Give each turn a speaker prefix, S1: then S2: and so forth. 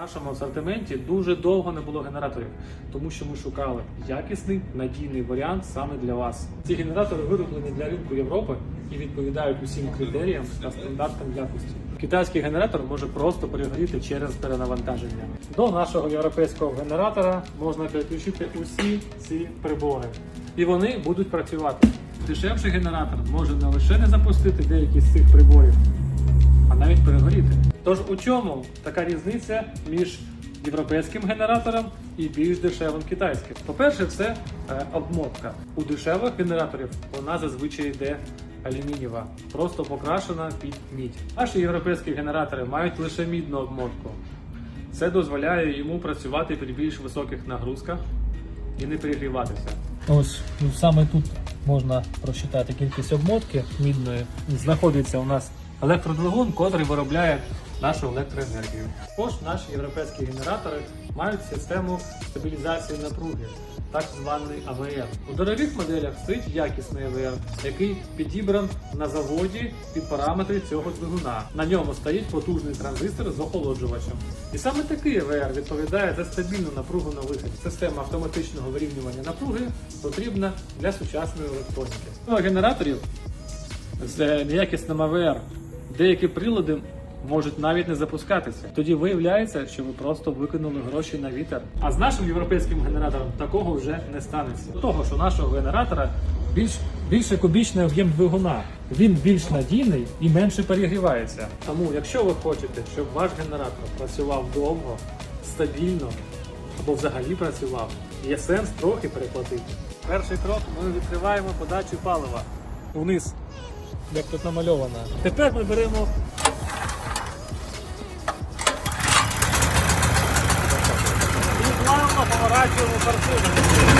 S1: Нашому асортименті дуже довго не було генераторів, тому що ми шукали якісний надійний варіант саме для вас. Ці генератори вироблені для ринку Європи і відповідають усім критеріям та стандартам якості. Китайський генератор може просто перегоріти через перенавантаження. До нашого європейського генератора можна підключити усі ці прибори, і вони будуть працювати. Дешевший генератор може не лише не запустити деякі з цих приборів, а навіть перегоріти. Тож у чому така різниця між європейським генератором і більш дешевим китайським? По-перше, це е, обмотка. У дешевих генераторів вона зазвичай йде алюмінієва, просто покрашена під мідь. Наші європейські генератори мають лише мідну обмотку. Це дозволяє йому працювати при більш високих нагрузках і не перегріватися.
S2: Ось ну, саме тут можна просчитати кількість обмотки мідної.
S1: знаходиться у нас електродвигун, котрий виробляє нашу електроенергію. Також наші європейські генератори мають систему стабілізації напруги, так званий АВР. У дорогих моделях стоїть якісний АВР, який підібран на заводі під параметри цього двигуна. На ньому стоїть потужний транзистор з охолоджувачем. І саме такий АВР відповідає за стабільну напругу на виході. Система автоматичного вирівнювання напруги потрібна для сучасної електроніки. Ну, а генераторів з е, неякісним АВР. Деякі прилади можуть навіть не запускатися. Тоді виявляється, що ви просто викинули гроші на вітер. А з нашим європейським генератором такого вже не станеться. До Того, що нашого генератора більш більше кубічний об'єм двигуна. Він більш надійний і менше перегрівається. Тому, якщо ви хочете, щоб ваш генератор працював довго, стабільно або взагалі працював, є сенс трохи переплатити. Перший крок ми відкриваємо подачу палива вниз.
S2: Як тут намальовано.
S1: Тепер ми беремо. Бачу, не форсує.